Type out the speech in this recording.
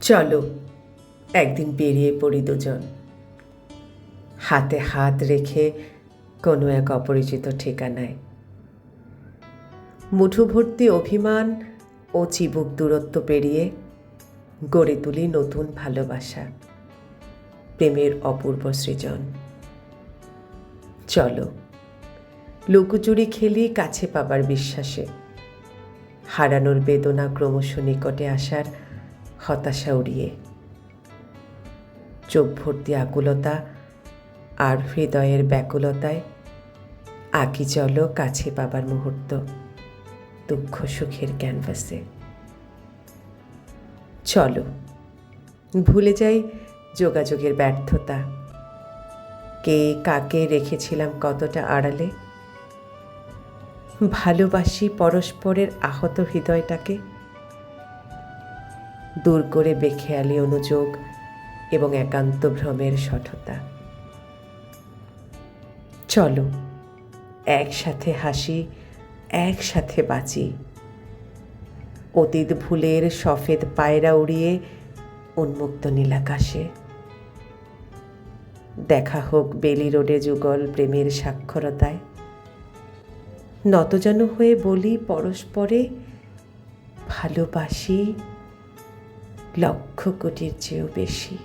চলো, একদিন বেরিয়ে পড়ি দুজন। হাতে হাত রেখে কোনো এক অপরিচিত ঠিকানায়। মুঠো ভর্তি অভিমান ও চিবুক দূরত্ব পেরিয়ে গড়ে তুলি নতুন ভালোবাসা, প্রেমের অপূর্ব সৃজন। চলো, লুকোচুরি খেলি কাছে পাবার বিশ্বাসে। হারানোর বেদনা ক্রমশ নিকটে আসার হতাশা উড়িয়ে চোখ ভর্তি আকুলতা আর হৃদয়ের ব্যাকুলতায় আঁকি চলো কাছে পাবার মুহূর্ত, দুঃখ সুখের ক্যানভাসে। চলো, ভুলে যাই যোগাযোগের ব্যর্থতা। কে কাকে রেখেছিলাম কতটা আড়ালে? ভালোবাসি পরস্পরের আহত হৃদয়টাকে। দূর করে বেখেয়ালি অনুযোগ এবং একান্ত ভ্রমের সঠতা চলো, একসাথে হাসি, একসাথে বাঁচি। অতীত ভুলের সফেদ পায়রা উড়িয়ে উন্মুক্ত নীলাকাশে। দেখা হোক বেলি রোডে যুগল প্রেমের সাক্ষরতায়। নতজান হয়ে বলি পরস্পরে ভালোবাসি লক্ষ কোটির চেয়েও বেশি।